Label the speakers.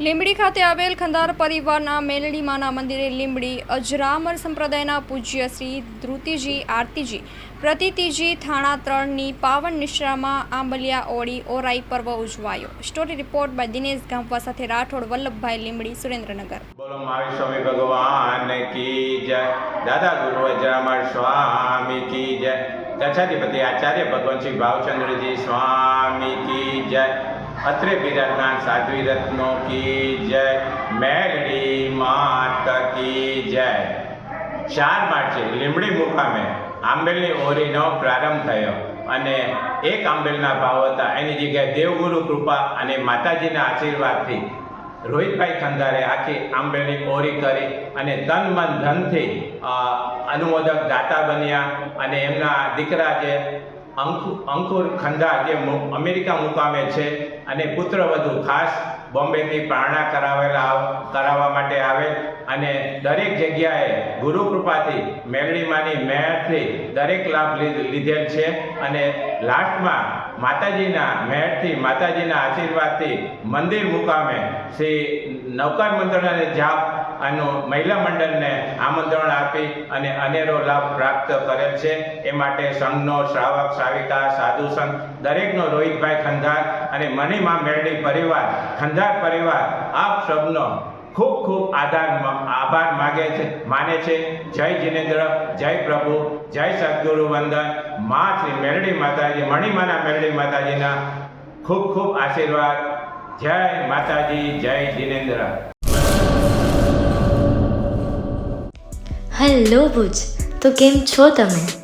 Speaker 1: લીંબડી ખાતે આવેલ ખંદાર પરિવારના મેલડીમાના મંદિરે લીંબડી અજરામર સંપ્રદાયના પૂજ્ય શ્રી ધ્રુતિજી, આરતીજી, પ્રતિતિજી, થાણા ત્રણની પાવન નિશ્રામાં આંબલિયા ઓળી, ઓરાઈ પર્વ ઉજવાયો. સ્ટોરી રિપોર્ટ બાય દિનેશ ગામવા સાથે રાઠોડ, વલ્લભભાઈ લીંબડી, સુરેન્દ્રનગર.
Speaker 2: બોલો મહાવીર સ્વામી ભગવાન કી જય. દાદા ગુરુ અજરામર સ્વામી કી જય. આચાર્ય શ્રી ભાવચંદ્રજી સ્વામી કી જય. અત્રે બિરાજમાન સાધ્વી રત્નો કી જય. મેલડી માત કી જય. ચાર માર્ચે લીમડી મુકામે આંબેલની ઓરીનો પ્રારંભ થયો. અને એક આંબેલના ભાવ હતા, એની જગ્યાએ દેવગુરુ કૃપા અને માતાજીના આશીર્વાદથી રોહિતભાઈ ખંદારે આખી આંબેલની ઓરી કરી અને તન મન ધનથી અનુમોદક દાતા બન્યા. અને એમના દીકરા જે અંકુર ખંદાર જે અમેરિકા મુકામે છે અને પુત્રવધુ ખાસ બોમ્બેથી પ્રારણા કરાવેલા કરાવવા માટે આવે અને દરેક જગ્યાએ ગુરુ કૃપાથી મેલડીમાંની મહેરથી દરેક લાભ લીધ- લીધેલ છે અને લાસ્ટમાં માતાજીના મહેરથી, માતાજીના આશીર્વાદથી મંદિર મુકામે શ્રી નવકાર મંત્રને જાપ અને મહિલા મંડળને આમંત્રણ આપી અને અનેરો લાભ પ્રાપ્ત કરેલ છે. એ માટે સંઘનો શ્રાવક શ્રાવિકા સાધુ સંઘ દરેકનો રોહિતભાઈ ખંધાર અને મનીમા મેળડી પરિવાર, ખંધાર પરિવાર, આપ સૌનો ખૂબ ખૂબ આધાર આભાર માગે છે, માને છે. જય જિનેન્દ્ર, જય પ્રભુ, જય સદગુરુ વંદન. મા શ્રી મેરડી માતાજી, મણિમાના મેરડી માતાજીના ખૂબ ખૂબ આશીર્વાદ. જય માતાજી, જય જિનેન્દ્ર.
Speaker 3: હેલો ભુજ. તો કેમ છો તમે?